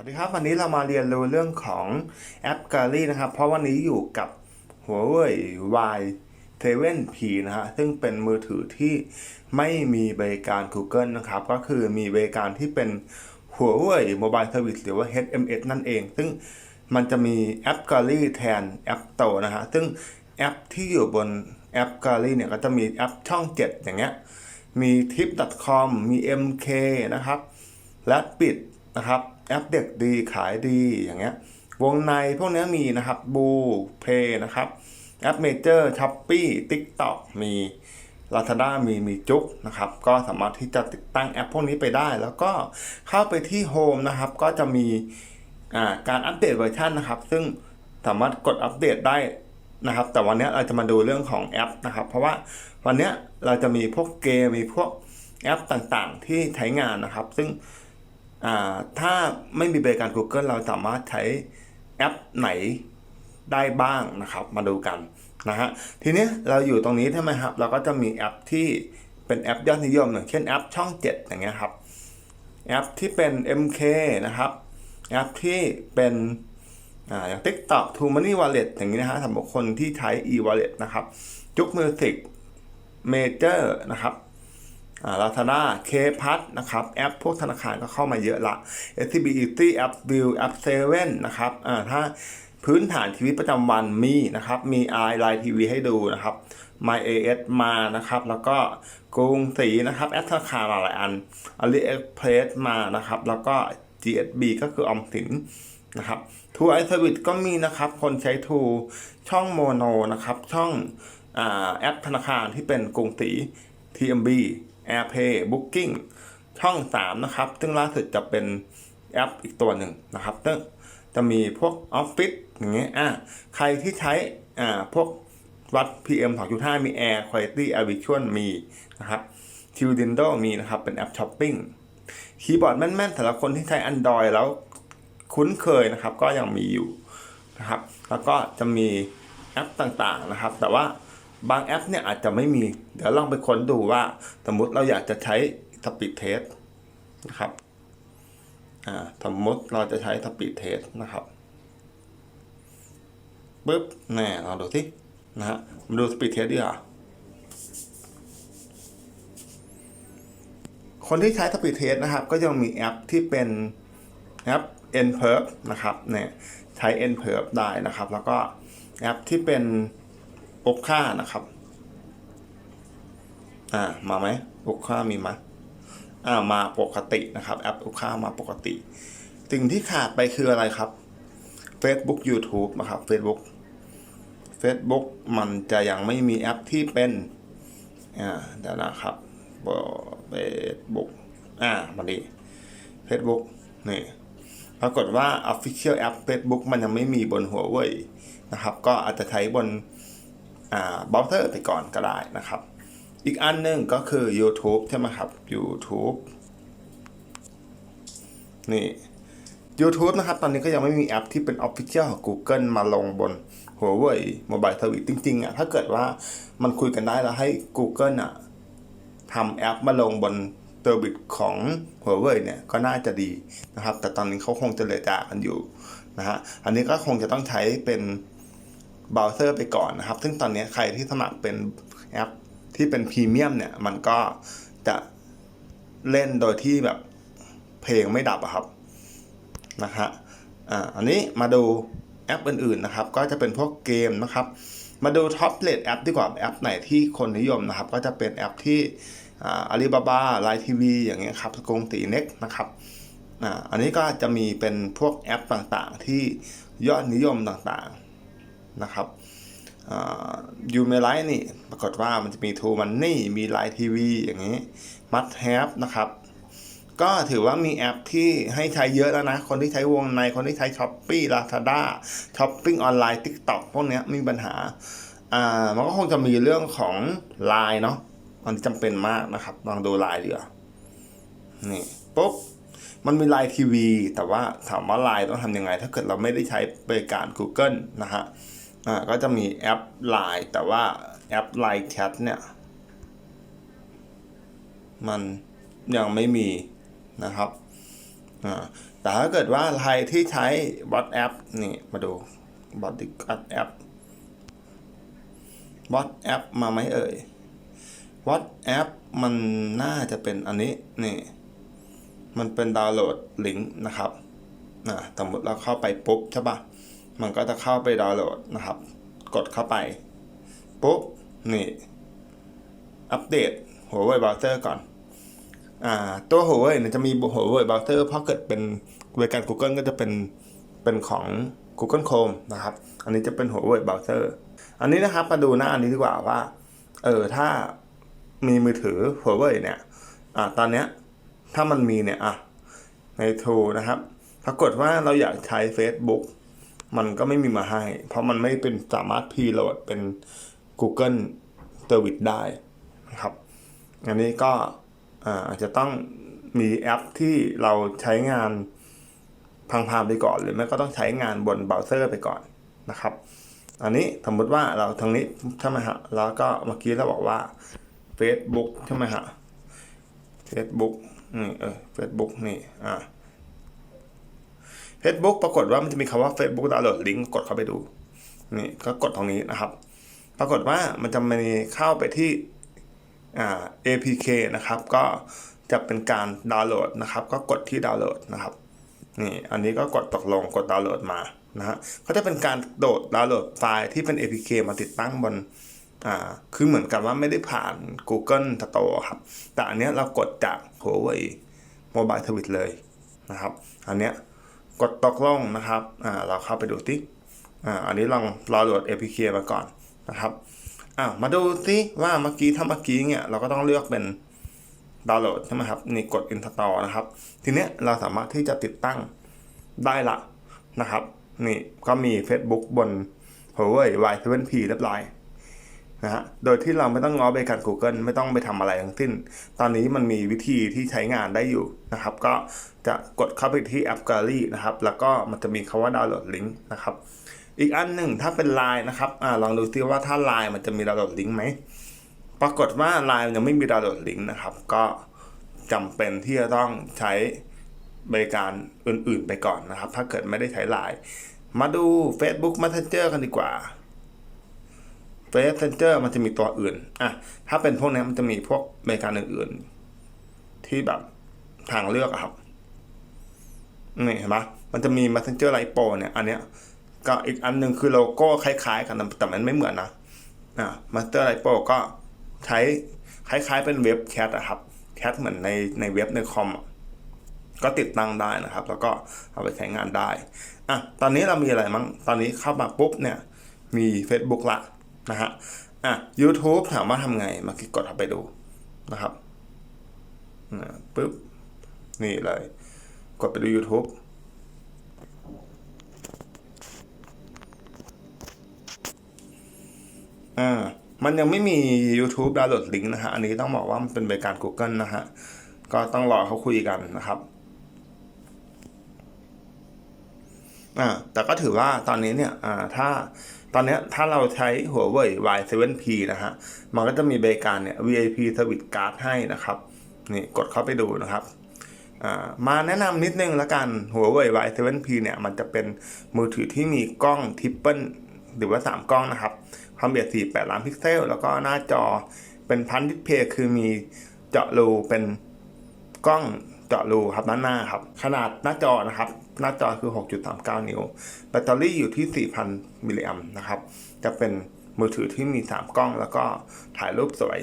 สวัสดีครับวันนี้เรามาเรียนรู้เรื่องของแอป Gallery นะครับ เพราะวันนี้อยู่กับ Huawei Y 7 P นะฮะซึ่งเป็นมือถือที่ไม่มีบริการ Google นะครับ ก็คือมีบริการที่เป็น Huawei Mobile Service หรือว่า HMS นั่นเอง ซึ่งมันจะมีแอป Gallery แทนแอปโตนะฮะซึ่งแอปที่อยู่บนแอป Gallery เนี่ยก็จะมีแอปช่อง 7 อย่างเงี้ยมี tip.com มี MK นะครับและปิดนะครับ แอปเด็กดีขายดีอย่างเงี้ยวงในพวกเนี้ยมีนะครับบูเพย์นะครับแอปเมเจอร์ช้อปปี้ทิกต็อกมี Lazada มีมีจุกนะครับ ก็สามารถที่จะติดตั้งแอปพวกนี้ไปได้ แล้วก็เข้าไปที่โฮมนะครับ ก็จะมีการอัปเดตเวอร์ชันนะครับ ซึ่งสามารถกดอัปเดตได้นะครับ แต่วันนี้เราจะมาดูเรื่องของแอปนะครับ เพราะว่าวันนี้เราจะมีพวกเกมมีพวกแอปต่างๆ ที่ใช้งานนะครับ ซึ่ง ถ้าไม่มีบริการ Google เราสามารถใช้แอปไหนได้บ้างนะครับ มาดูกันนะฮะทีนี้เราอยู่ตรงนี้ใช่ไหมครับ เราก็จะมีแอปที่เป็นแอปยอดนิยมอย่างเช่นแอปช่อง 7 อย่างเงี้ยครับ แอปที่เป็น MK นะครับ แอปที่เป็นอ่าอย่าง TikTok t o Money Wallet อย่างนี้นะฮะสำหรับคนที่ใช้ e-wallet นะครับจุก Music Major นะครับ ลาซาด้าเคพัทนะครับ แอปพวกธนาคารก็เข้ามาเยอะละ SCB Easy App View App 7นะครับอ่าถ้าพื้นฐานชีวิตประจำวันมีนะครับ มี i Line TV ให้ดูนะครับ My AS มานะครับ แล้วก็กรุงศรีนะครับแอปธนาคารหลายอัน AliExpress มานะครับ แล้วก็ GSB ก็คือออมสินนะครับทูไอสวิตก็มีนะครับ คนใช้ทูช่องโมโนนะครับ ช่องอแอปธนาคารที่เป็นกรุงศรี TMB AirPay Booking ช่อง 3 นะครับ ซึ่งล่าสุดจะเป็นแอปอีกตัวหนึ่งนะครับซึ่งจะมีพวก Office อย่างเงี้ยอะใครที่ใช้อ่าพวกวัด PM 2.5 มี Air Quality Air Visual มีนะครับ t u d i n d o มีนะครับ เป็นแอปช้อปปิ้งคีย์บอร์ดแม่นๆสำหรับคนที่ใช้ Android แล้วคุ้นเคยนะครับ ก็ยังมีอยู่นะครับ แล้วก็จะมีแอปต่างๆนะครับ แต่ว่า บางแอปเนี่ยอาจจะไม่มี เดี๋ยวลองไปค้นดูว่า สมมติเราอยากจะใช้สปีดเทสนะครับอ่าสมมติเราจะใช้สปีดเทสนะครับปึ๊บแน่ลองดูสินะฮะมาดูสปีดเทสดีกว่าคนที่ใช้สปีดเทสนะครับ ก็ยังมีแอปที่เป็นแอป n p e r f นะครับเนี่ยใช้ n p e r f ได้นะครับ แล้วก็แอปที่เป็น โอค่านะครับ อ่า มาไหมโอค่ามีไหมอ่า มาปกตินะครับ แอปโอค่ามาปกติ สิ่งที่ขาดไปคืออะไรครับ Facebook YouTube นะครับ Facebook Facebook มันจะยังไม่มีแอปที่เป็น อ่าเดี๋ยวนะครับเฟซบุ๊กอ่า มาดี Facebook นี่ ปรากฏว่า Official App Facebook มันยังไม่มีบนหัวเว่ยนะครับ ก็อาจจะใช้บน เบราว์เซอร์ไปก่อนก็ได้นะครับ อีกอันหนึ่งก็คือ YouTube ใช่ไหมครับ YouTube นี่ YouTube นะครับ ตอนนี้ก็ยังไม่มีแอปที่เป็น Official ของ Google มาลงบน Huawei Mobile Service จริงๆอะถ้าเกิดว่ามันคุยกันได้แล้วให้ Google อะทำแอปมาลงบนเซอร์วิสของ Huawei เนี่ยก็น่าจะดีนะครับ แต่ตอนนี้เขาคงจะเหลือจากกันอยู่นะฮะ อันนี้ก็คงจะต้องใช้เป็น เบราว์เซอร์ไปก่อนนะครับ ซึ่งตอนนี้ใครที่สมัครเป็นแอปที่เป็นพรีเมียมเนี่ย มันก็จะเล่นโดยที่แบบเพลงไม่ดับอะครับนะฮะอ่าอันนี้มาดูแอปอื่นๆนะครับ ก็จะเป็นพวกเกมนะครับ มาดูท็อปเลดแอปดีกว่าแอปไหนที่คนนิยมนะครับ ก็จะเป็นแอปที่อาลีบาบาไลน์ทีวีอย่างเงี้ยครับกงตีเน็กนะครับอ่าอันนี้ก็จะมีเป็นพวกแอปต่างๆ ที่ยอดนิยมต่างๆ นะครับยูเมไลท์นี่ปรากฏว่ามันจะมีทูมันนี่มีไลน์ทีวีอย่างนี้มัดแฮปนะครับ ก็ถือว่ามีแอปที่ให้ใช้เยอะแล้วนะ คนที่ใช้วงในคนที่ใช้ช้อปปี้ลาซาด้าช้อปปิ้งออนไลน์ทิกตอกพวกนี้ม่มีปัญหาอ่ามันก็คงจะมีเรื่องของไลน์เนาะมันจำเป็นมากนะครับ ลองดูไลน์ดีกว่านี่ปุ๊บมันมีไลน์ทีวีแต่ว่าถามว่าไลน์ต้องทำยังไง ถ้าเกิดเราไม่ได้ใช้บริการ Google นะฮะ อ่าก็จะมีแอปไลน์แต่ว่าแอปไลน์แชทเนี่ยมันยังไม่มีนะครับอ่าแต่ถ้าเกิดว่าใครที่ใช้ WhatsApp นี่มาดู WhatsApp WhatsApp มาไหมเอ่ย WhatsApp มันน่าจะเป็นอันนี้นี่ มันเป็นดาวน์โหลดลิงก์นะครับนะสมมติเราเข้าไปปุ๊บใช่ปะ มันก็จะเข้าไปดาวน์โหลดนะครับ กดเข้าไป ปุ๊บ นี่ อัปเดต Huawei Browser ก่อนอ่าตัว Huawei เนี่ยจะมี Huawei Browser เพราะเกิดเป็นบริการ Google ก็จะเป็นเป็นของ Google Chrome นะครับ อันนี้จะเป็น Huawei Browser อันนี้นะครับมาดูหน้าอันนี้ดีกว่าว่า เออ ถ้ามีมือถือ Huawei เนี่ย อ่า ตอนเนี้ย ถ้ามันมีเนี่ย อะ ใน Tool นะครับ ปรากฏว่าเราอยากใช้ Facebook มันก็ไม่มีมาให้ เพราะมันไม่เป็นสามารถพีโหลดเป็น Google Service ได้นะครับ อันนี้ก็อาจจะต้องมีแอปที่เราใช้งานพังๆไปก่อน หรือไม่ก็ต้องใช้งานบนเบราว์เซอร์ไปก่อนนะครับ อันนี้สมมติว่าเราทางนี้ใช่ไหมฮะ แล้วก็เมื่อกี้เราบอกว่า Facebook ใช่ไหมฮะ Facebook นี่เออ Facebook นี่อ่า Facebook ปรากฏว่ามันจะมีคำว่า Facebook ดาวน์โหลดลิงก์กดเข้าไปดูนี่ก็กดตรงนี้นะครับ ปรากฏว่ามันจะมีเข้าไปที่อ่า APK นะครับ ก็จะเป็นการดาวน์โหลดนะครับ ก็กดที่ดาวน์โหลดนะครับนี่อันนี้ก็กดตกลงกดดาวน์โหลดมานะฮะก็จะเป็นการโดดดาวน์โหลดไฟล์ที่เป็น APK มาติดตั้งบนอ่าคือเหมือนกับว่าไม่ได้ผ่าน Google Store ครับ แต่อันเนี้ยเรากดจาก Huawei Mobile Service เลยนะครับ อันเนี้ย กดตกลงนะครับอ่าเราเข้าไปดูที่อ่าอันนี้ลองรอโหลด APK มาก่อนนะครับอ่ามาดูสิว่าเมื่อกี้ถ้าเมื่อกี้เนี่ยเราก็ต้องเลือกเป็นดาวน์โหลดใช่ไหมครับนี่กด install นะครับ ทีเนี้ยเราสามารถที่จะติดตั้งได้ละนะครับ นี่ก็มี Facebook บน Huawei Y7P เรียบร้อย นะฮะ โดยที่เราไม่ต้องง้อบริการ Google ไม่ต้องไปทำอะไรทั้งสิ้น ตอนนี้มันมีวิธีที่ใช้งานได้อยู่นะครับ ก็จะกดเข้าไปที่ App Gallery นะครับ แล้วก็มันจะมีคาว่าดาวน์โหลดลิงก์นะครับ อีกอันหนึ่งถ้าเป็น Line นะครับอลองดูซิว่าถ้า Line มันจะมีดาวน์โหลดลิงก์ไหม ปรากฏว่า Line ยังไม่มีดาวน์โหลดลิงก์นะครับ ก็จำเป็นที่จะต้องใช้บริการอื่นๆไปก่อนนะครับ ถ้าเกิดไม่ได้ใช้ Line มาดู Facebook Messenger กันดีกว่า Messenger มันจะมีตัวอื่นอะถ้าเป็นพวกนี้มันจะมีพวกบริการอื่นๆ ที่แบบทางเลือกอะครับนี่เห็นปะมันจะมี Messenger Lite Pro เนี่ย อันเนี้ยก็อีกอันหนึ่งคือโลโก้คล้ายๆ กันแต่มันไม่เหมือนนะอ่า Master Lite Pro ก็ใช้คล้ายๆเป็นเว็บแคทอะครับแคทเหมือนในในเว็บในคอมก็ติดตั้งได้นะครับ แล้วก็เอาไปใช้งานได้อะตอนนี้เรามีอะไรมั้งตอนนี้เข้ามาปุ๊บเนี่ยมี Facebook ละ นะฮะอะ YouTube ถามว่าทำไงมาคลิกกดเข้าไปดูนะครับนะปุ๊บ นี่เลย กดไปดู YouTube อ่ามันยังไม่มี YouTube ดาวน์โหลดลิงก์นะฮะ อันนี้ต้องบอกว่ามันเป็นบริการ Google นะฮะ ก็ต้องรอเขาคุยกันนะครับอ่าแต่ก็ถือว่าตอนนี้เนี่ยอ่าถ้า ตอนนี้ถ้าเราใช้ Huawei Y7P นะฮะ มันก็จะมีบริการเนี่ย VIP Service Card ให้นะครับ นี่กดเข้าไปดูนะครับ มาแนะนำนิดนึงละกัน Huawei Y7P เนี่ย มันจะเป็นมือถือที่มีกล้องทริปเปิลหรือว่า 3 กล้องนะครับ ความละเอียด 48 ล้านพิกเซล แล้วก็หน้าจอเป็นพันดิสเพย์คือมีเจาะรูเป็นกล้อง เจาะรูครับด้านหน้าครับ ขนาดหน้าจอนะครับ หน้าจอคือ 6.39 นิ้ว แบตเตอรี่อยู่ที่ 4,000 มิลลิแอมนะครับ จะเป็นมือถือที่มี 3 กล้องแล้วก็ถ่ายรูปสวย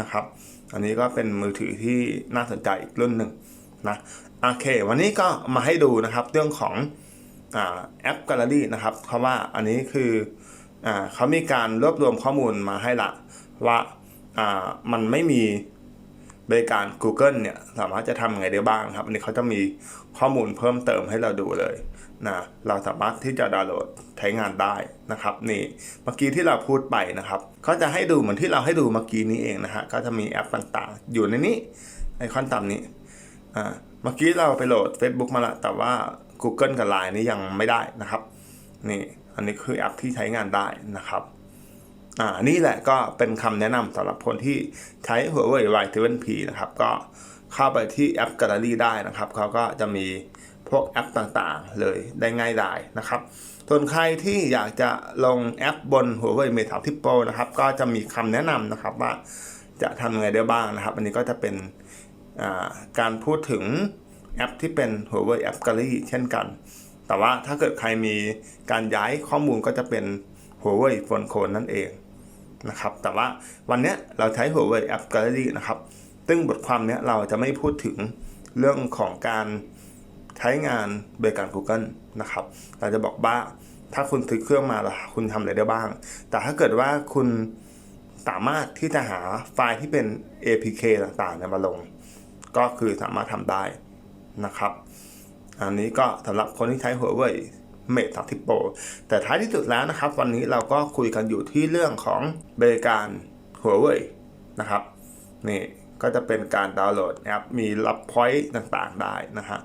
นะครับ อันนี้ก็เป็นมือถือที่น่าสนใจอีกรุ่นหนึ่งนะโอเค วันนี้ก็มาให้ดูนะครับเรื่องของแอป Gallery นะครับเพราะว่าอันนี้คืออเขามีการรวบรวมข้อมูลมาให้ละว่ามันไม่มี บริการ Google เนี่ยสามารถจะทำไงได้บ้างครับอันนี้เขาจะมีข้อมูลเพิ่มเติมให้เราดูเลยนะเราสามารถที่จะดาวน์โหลดใช้งานได้นะครับนี่เมื่อกี้ที่เราพูดไปนะครับเขาจะให้ดูเหมือนที่เราให้ดูเมื่อกี้นี้เองนะฮะก็จะมีแอปต่างๆ อยู่ในนี้ไอคอนต่ำนี้อ่าเมื่อกี้เราไปโหลด Facebook มาละแต่ว่า Google กับ Line นี่ยังไม่ได้นะครับนี่อันนี้คือแอปที่ใช้งานได้นะครับ อ่านี่แหละก็เป็นคำแนะนำสำหรับคนที่ใช้ Huawei Y7P นะครับ ก็เข้าไปที่แอป Gallery ได้นะครับ เขาก็จะมีพวกแอปต่างๆ เลยได้ง่ายดายนะครับ ส่วนใครที่อยากจะลงแอปบน Huawei Mate 30 Pro นะครับ ก็จะมีคำแนะนำนะครับว่าจะทำยังไงได้บ้างนะครับ อันนี้ก็จะเป็นการพูดถึงแอปที่เป็น Huawei App Gallery เช่นกัน แต่ว่าถ้าเกิดใครมีการย้ายข้อมูลก็จะเป็น Huawei Phone Code นั่นเอง นะครับ แต่ว่าวันนี้เราใช้ Huawei App Gallery นะครับ ซึ่งบทความนี้เราจะไม่พูดถึงเรื่องของการใช้งานบริการ Google นะครับ เราจะบอกว่าถ้าคุณซื้อเครื่องมาล้วคุณทำอะไรได้บ้าง แต่ถ้าเกิดว่าคุณสามารถที่จะหาไฟล์ที่เป็น APK ต่างๆเนี่ยมาลง ก็คือสามารถทำได้นะครับ อันนี้ก็สำหรับคนที่ใช้ Huawei Mate 30 Pro แต่ท้ายที่สุดแล้วนะครับ วันนี้เราก็คุยกันอยู่ที่เรื่องของบริการ Huawei นะครับนี่ก็จะเป็นการดาวน์โหลดแอปมีรับพอยต์ต่างๆได้นะฮะ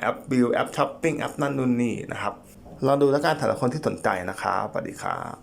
แอปบิลแอปช้อปปิ้งแอปนั่นนู่นนี่นะครับลองดูแล้วกันแต่ละคนที่สนใจนะครับสวัสดีครับ